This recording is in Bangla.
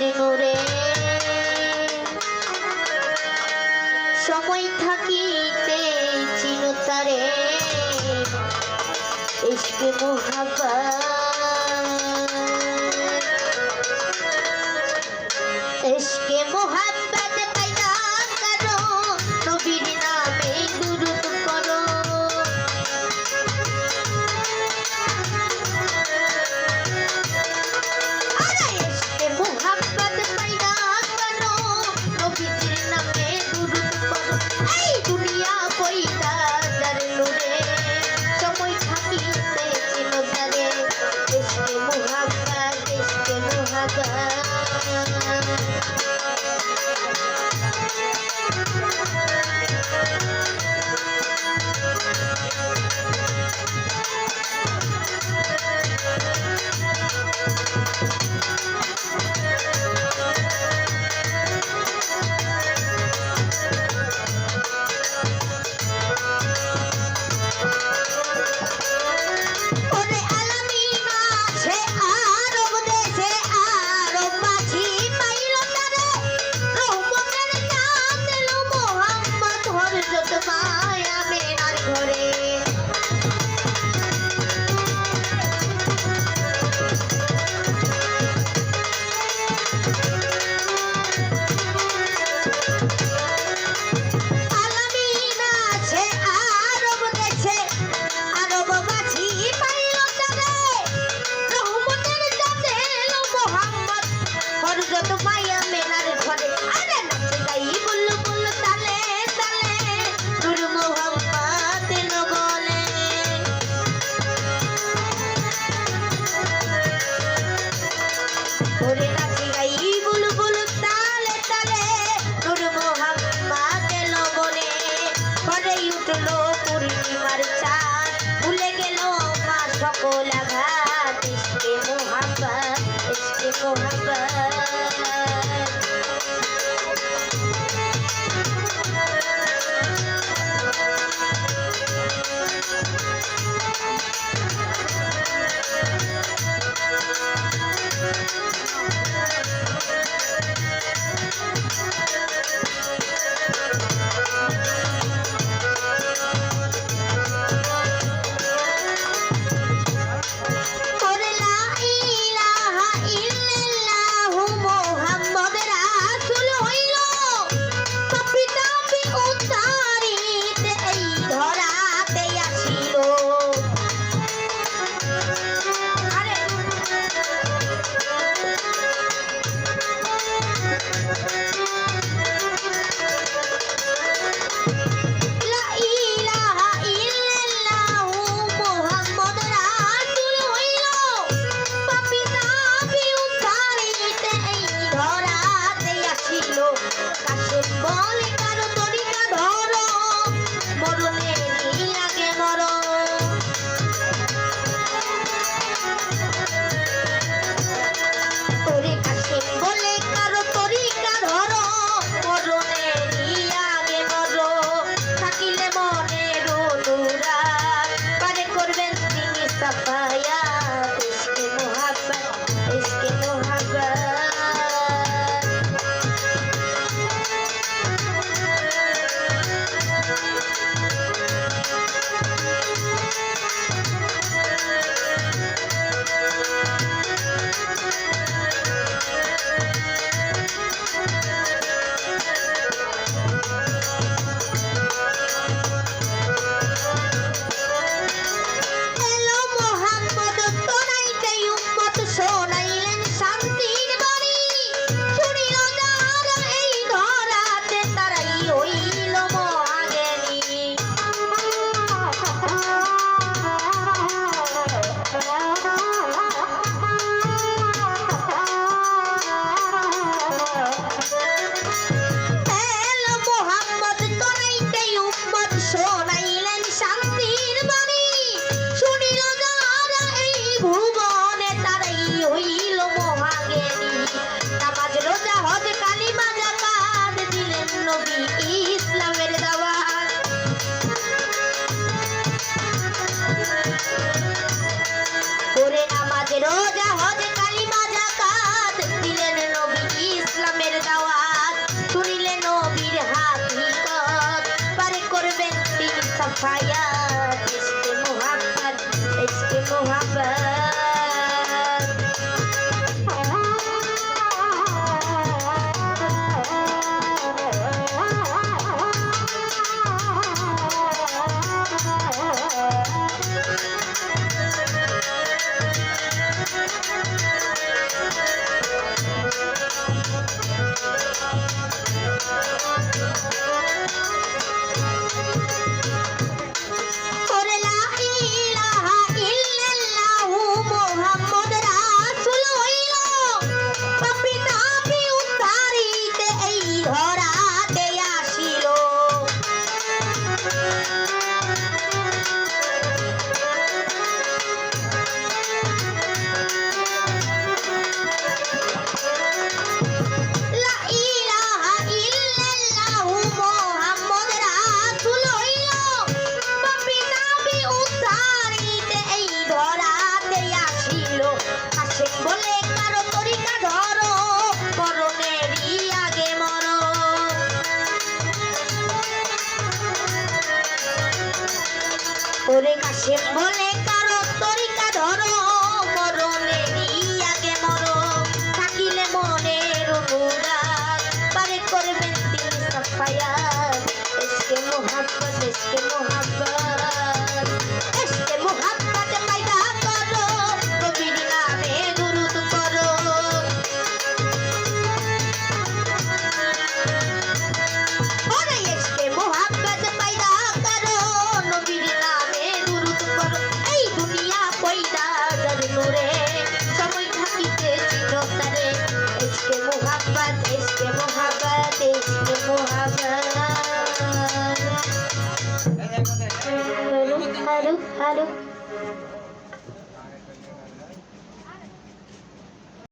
নূরে। সময় থাকিতে চিরতারে। ইস্কে মোহাব্বত Bowling so happy. বলে, কারও তরিকা ধরো, মরণে আগে মরো। থাকিলে মনের অনুরাগ, পারে করবেন তিনি Safayat. S K Mohammad S K Mohammad. Hello.